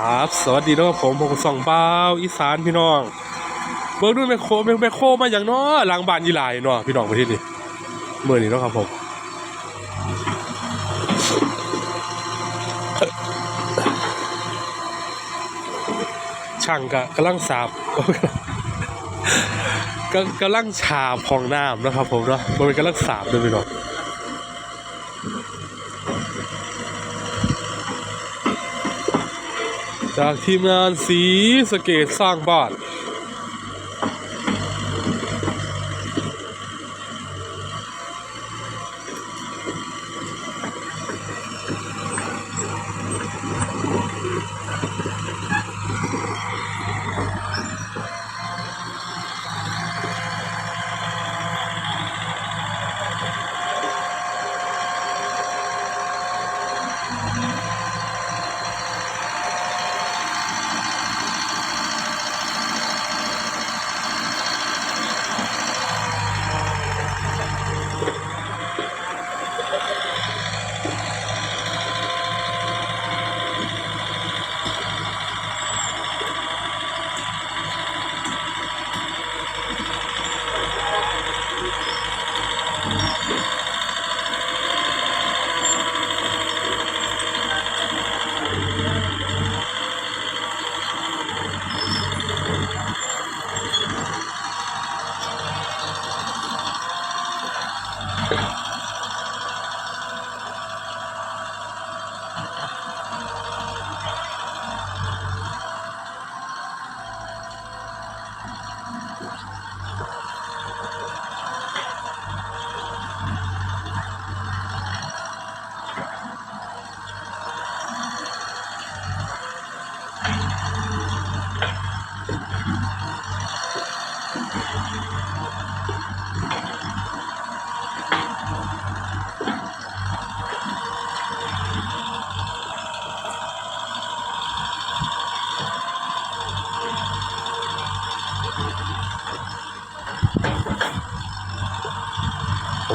ครับสวัสดีนะครับผมผมส่องเบ้าอีสานพี่น้องเบิร์ดูแมคโครแมคโครมาอย่างเน้อหลังบ้านยีหลายเนาะพี่น้องประเทศนี้เมื่อนี้นะครับผมช่างกะกำลังสาบก็กำลังฉาบของน้ำนะครับผมเนาะมันเป็นกำลังสาบด้วยพี่น้อง จากทีมงานสีสเกตสร้างบ้าน Okay.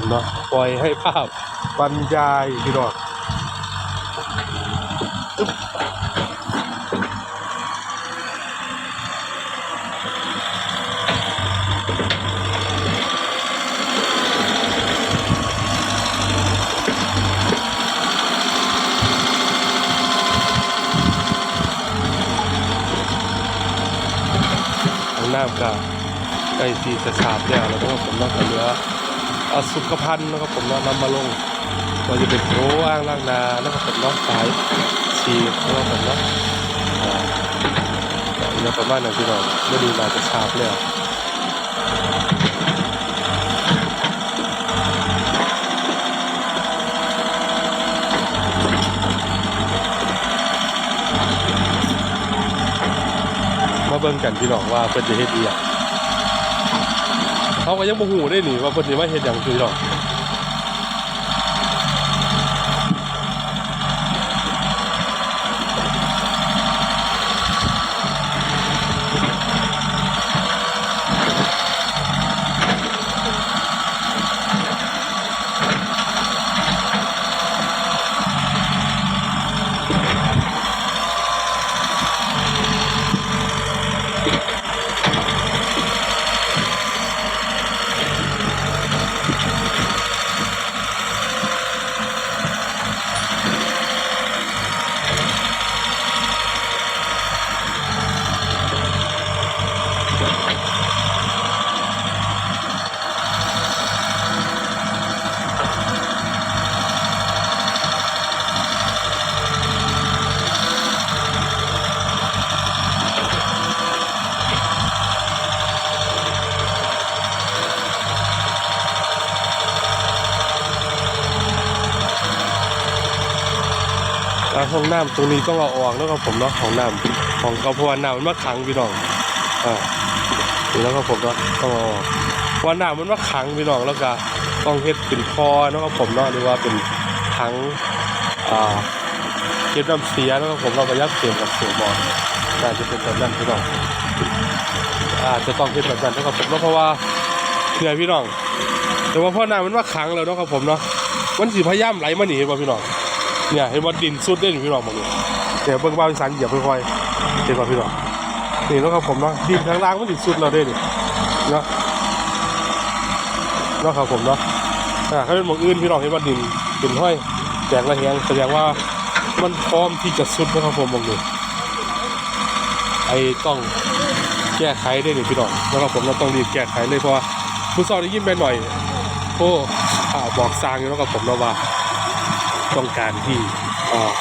เนาะปล่อยให้ภาพบรรยายพี่น้องน้ำก็ใกล้ที่จะขาดแล้วแล้วก็ผมเนากเหลือเอ สุขภัณฑ์นะครับผมเนาะนำมาลงว่าจะเป็นโถอ่างล้างนาแล้วก็ผมเนาะสายฉีดแล้วก็ผมเนาะอ่าเดี๋ยวประมาณนั้นพี่น้องไม่ดีมาจะชาบแล้วมาเบิ่งกันพี่น้องว่าเพิ่นจะเฮ็ดอีหยัง เขาก็ยังบ่ฮู้ได้หนิว่าเพิ่นสิมาเฮ็ดหยังคือดอก ห้องน้ำตรงนี้ต้องเอาออกแล้วครับผมเนาะห้องน้ำของกระพวนน้ำมันมาขังพี่น้องอ่าแล้วก็ผมเนาะต้องเอาออกเพราะว่าน้ำมันมาขังพี่น้องแล้วก็ต้องเฮ็ดเป็นคอเนาะครับผมเนาะหรือว่าเป็นถังอ่าเก็บน้ำเสียแล้วก็ผมเราประหยัดเสียงกับเสียงบอลน่าจะเป็นแบบนั้นพี่น้องอาจจะต้องเฮ็ดแบบนั้นนะครับผมเนาะเพราะว่าเหนื่อยพี่น้อง แต่ว่าพ่อน้ำมันมาขังแล้วเนาะครับผมเนาะมันสิพยายามไหลมาหนีป่ะพี่น้อง เนี่ยเห็นว่าดินสุดเด่นพี่น้องหมดเลยเดี๋ยวเบิ่งบ้านอีสานเหยียบค่อยๆเห็นป่ะพี่น้องนี่เนาะครับผมเนาะดินข้างล่างมันติดสุดเราได้ดิเนาะเนาะครับผมเนาะอ่าถ้าเป็นหมองอื่นพี่น้องเห็นว่าดินดินห้อยแตกระแหงแสดงว่ามันพร้อมที่จะสุดนะครับผมมองดูไอ้ต้องแก้ไขได้เลยพี่น้องแล้วก็ผมเราต้องรีบแก้ไขเลยเพราะว่าผู้สอนได้ยินไปหน่อยโอ้ข่าวบอกสร้างอยู่แล้วกับผมแล้วว่า ต้องการที่เอ่อ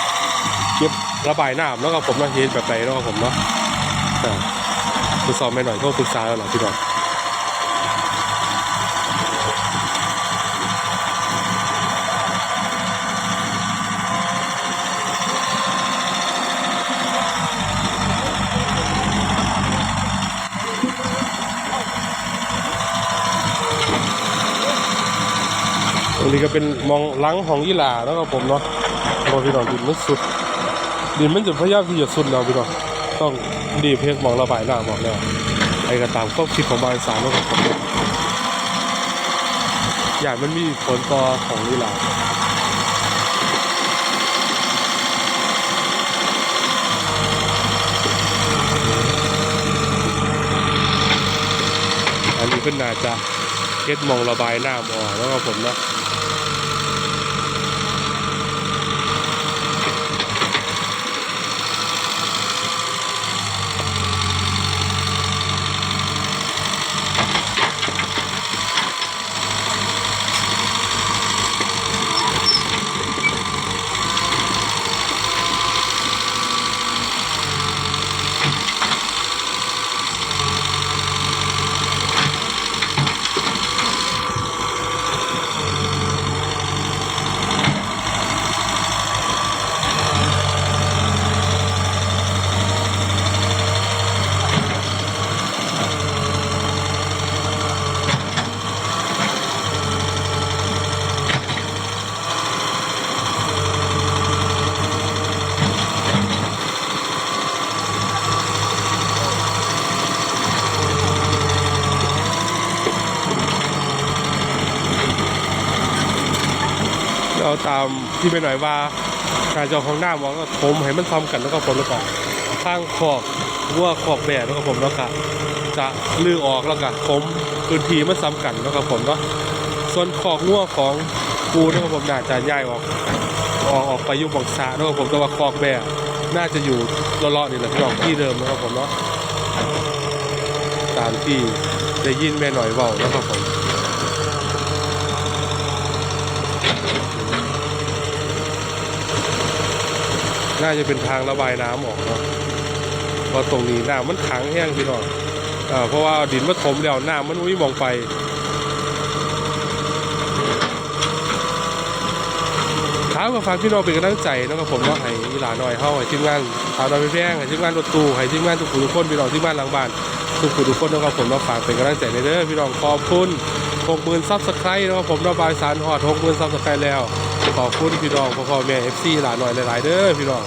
เก็บระบายน้ำแล้วก็ผมเนาะเห็นแบบไหนแล้วก็ผมเนาะอ่าผู้สอบไปหน่อยก็ปรึกษาแล้วเหรอพี่น้อง ตรงนี้ก็เป็นมองหลังของยีหลาแล้วก็ผมเนาะโอ้พี่น้องดินมันสุด ดินมันจะพยายามที่จะสุดแล้วพี่น้องต้องดีเพกมองระบายหน้ำบอกแล้วไอ้ก็ตามความคิดของบางสารแล้วก็ผมอย่างมันมีผลต่อของยีหลาอันนี้เป็นน่าจะเฮ็ดมองระบายหน้ำออกแล้วก็ผมเนาะ ตามที่ไปหน่อยว่าการเจาของหน้ามันก็ผมให้มันซ้ำกันแล้วก็ผมแล้วก็ข้างขอกวัวขอกแบะแล้วก็ผมแล้วก็จะลื้อออกแล้วก็ผมพื้นที่มันซ้ำกันแล้วก็ผมเนาะส่วนขอกงัวของกูแล้วก็ผมน่าจะย้ายออกออกออกไปยุ่บังสาแล้วก็ผมแต่ว่าขอกแบะน่าจะอยู่เลาะๆนี่แหละที่ออกที่เดิมนะครับผมเนาะตามที่ได้ยินแม่หน่อยเว้าแล้วก็ผม น่าจะเป็นทางระบายน้ำออกเนาะเพราะตรงนี้น้ำมันขังแห้งพี่น้องเอ่อเพราะว่าดินมันถมแล้วน้ำมันวิ่งมองไปครับก็ฝากพี่น้องเป็นกำลังใจนะครับผมเนาให้อีหลาหน่อยเฮาให้ทีมงานสาวน้อยพี่แพงให้ทีมงานรถตู้ให้ทีมงานทุกผู้ทุกคนพี่น้องที่บ้านหลังบ้านทุกผู้ทุกคนนะครับผมเนาฝากเป็นกำลังใจในเด้อพี่น้องขอบคุณ60,000ซับสไครต์นะครับผมเนาะบายสารฮอด60,000ซับสไครต์แล้ว ขอบคุณพี่น้องพ่อพ่อแม่ FC หลาหน่อยหลาย ๆ เด้อพี่น้อง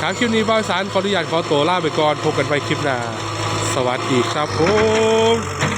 ครับคลิปนี้บาสารขออนุญาตขอตัวลาไปก่อนพบกันใหม่คลิปหน้า สวัสดีครับผม